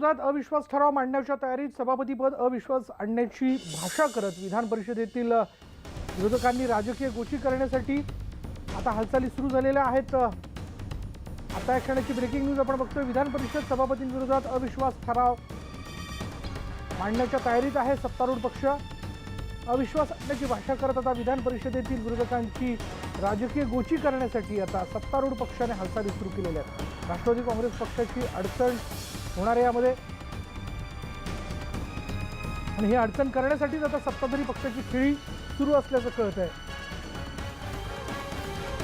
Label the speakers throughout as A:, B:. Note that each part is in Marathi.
A: विरोधात अविश्वास ठराव मांडण्याच्या तयारीत सभापतीपद अविश्वास आणण्याची भाषा करत विधान परिषदेतील विरोधकांनी राजकीय गोची करण्यासाठी आता हालचाली सुरू झालेल्या आहेत. आता या क्षणाची ब्रेकिंग न्यूज आपण बघतोय. विधान परिषद सभापतींविरोधात अविश्वास ठराव मांडण्याच्या तयारीत आहे सत्तारूढ पक्ष. अविश्वास आणण्याची भाषा करत आता विधान परिषदेतील विरोधकांची राजकीय गोची करण्यासाठी आता सत्तारूढ पक्षाने हालचाली सुरू केलेल्या आहेत. राष्ट्रवादी काँग्रेस पक्षाची अडचण होणार आहे यामध्ये. आणि ही अडचण करण्यासाठीच आता सत्ताधारी पक्षाची खेळी सुरू असल्याचं कळत आहे.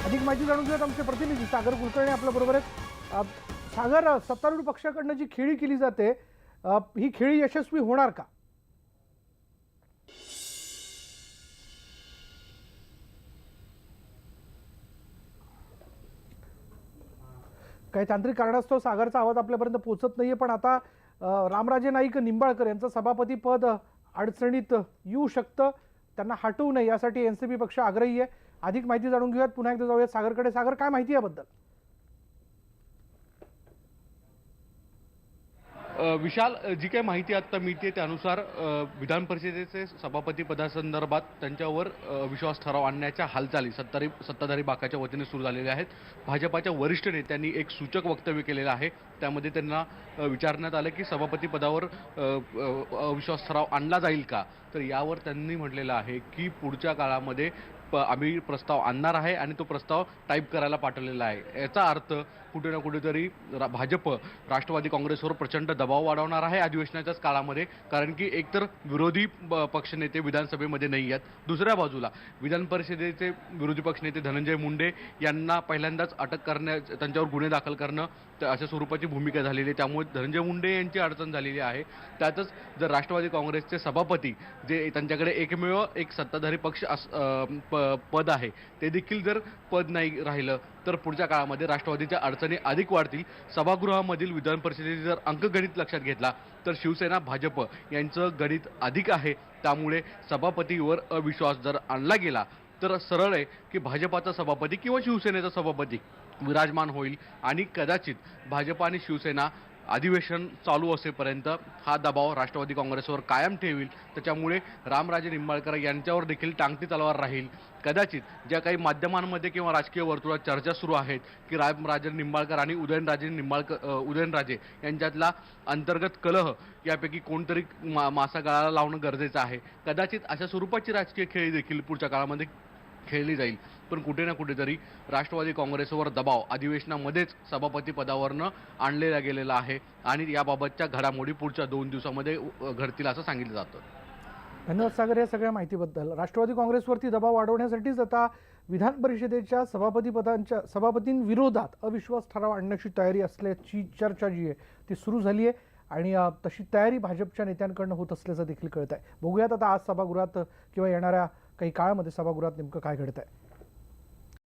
A: अधिक माहिती जाणून घेऊयात आमचे प्रतिनिधी सागर कुलकर्णी आपल्या बरोबर आहेत सागर सत्तारूढ पक्षाकडनं जी खेळी केली जाते ही खेळी यशस्वी होणार का? काही तांत्रिक कारणास्तव सागरचा आवाज आपल्यापर्यंत पोहोचत नाही आहे पण आता रामराजे नाईक निंबाळकर यांचं सभापतीपद अडचणीत येऊ शकतं. त्यांना हटवू नये यासाठी एन सी पी पक्ष आग्रही आहे. अधिक माहिती जाणून घेऊयात. पुन्हा एकदा जाऊयात सागरकडे. सागर काय माहिती याबद्दल?
B: विशाल जी काही माहिती आत्ता मिळते त्यानुसार विधान परिषदेचे सभापती पदासंदर्भात त्यांच्यावर विश्वास ठराव आणण्याच्या हालचाली सत्तारी सत्ताधारी बाकाच्या वतीने सुरू झालेल्या आहेत. भाजपाच्या वरिष्ठ नेत्यांनी एक सूचक वक्तव्य केलेलं आहे. त्यामध्ये त्यांना विचारण्यात आलं की सभापती पदावर अविश्वास ठराव आणला जाईल का? तर यावर त्यांनी म्हटलेलं आहे की पुढच्या काळामध्ये प आम्ही प्रस्ताव आणणार आहे आणि तो प्रस्ताव टाईप करायला पाठवलेला आहे. याचा अर्थ कुठे ना कुठेतरी रा भाजप राष्ट्रवादी काँग्रेसवर प्रचंड दबाव वाढवणार आहे अधिवेशनाच्याच काळामध्ये कारण की एकतर विरोधी पक्षनेते विधानसभेमध्ये नाही आहेत. दुसऱ्या बाजूला विधान परिषदेचे विरोधी पक्षनेते धनंजय मुंडे यांना पहिल्यांदाच अटक करण्या त्यांच्यावर गुन्हे दाखल करणं अशा स्वरूपाची भूमिका झालेली आहे. त्यामुळे धनंजय मुंडे यांची अडचण झालेली आहे. त्यातच जर राष्ट्रवादी काँग्रेसचे सभापती जे त्यांच्याकडे एकमेव एक सत्ताधारी पक्ष अस प- पद आहे. ते देखील जर पद नाही राहिलं तर पुढच्या काळामध्ये राष्ट्रवादीच्या अडचणी अधिक वाढतील. सभागृहामधील विधान परिषदेचे जर अंकगणित लक्षात घेतला तर शिवसेना भाजप यांचं गणित अधिक आहे. त्यामुळे सभापतीवर अविश्वास जर आणला गेला तर सरळ आहे की भाजपाचा सभापती किंवा शिवसेनेचा सभापती विराजमान होईल. आणि कदाचित भाजप आणि शिवसेना अधिवेशन चालू असेपर्यंत हा दबाव राष्ट्रवादी काँग्रेसवर कायम ठेवील. त्याच्यामुळे रामराजे निंबाळकर यांच्यावर देखील टांगती तलवार राहील. कदाचित ज्या काही माध्यमांमध्ये किंवा राजकीय वर्तुळात चर्चा सुरू आहेत की रामराजे निंबाळकर आणि उदयनराजे निंबाळकर उदयनराजे यांच्यातला अंतर्गत कलह यापैकी कोणतरी मा मासा गळाला लावणं गरजेचं आहे. कदाचित अशा स्वरूपाची राजकीय खेळी देखील पुढच्या काळामध्ये खेळली जाईल. पण कुठे ना कुठेतरी राष्ट्रवादी काँग्रेसवर दबाव अधिवेशनामध्येच सभापती पदावरनं आणलेला गेलेला आहे आणि याबाबतच्या घडामोडी पुढच्या दोन दिवसामध्ये घडतील असं सांगितलं जातं.
A: धन्यवाद सागर या सगळ्या माहितीबद्दल. राष्ट्रवादी काँग्रेसवरती दबाव वाढवण्यासाठीच आता विधान परिषदेच्या सभापती पदांच्या सभापतींविरोधात अविश्वास ठराव आणण्याची तयारी असल्याची चर्चा जी आहे ती सुरू झाली आहे. आणि तशी तयारी भाजपच्या नेत्यांकडनं होत असल्याचं देखील कळत आहे बघूयात आता आज सभागृहात किंवा येणाऱ्या काही काळामध्ये सभागृहात नेमकं काय घडत आहे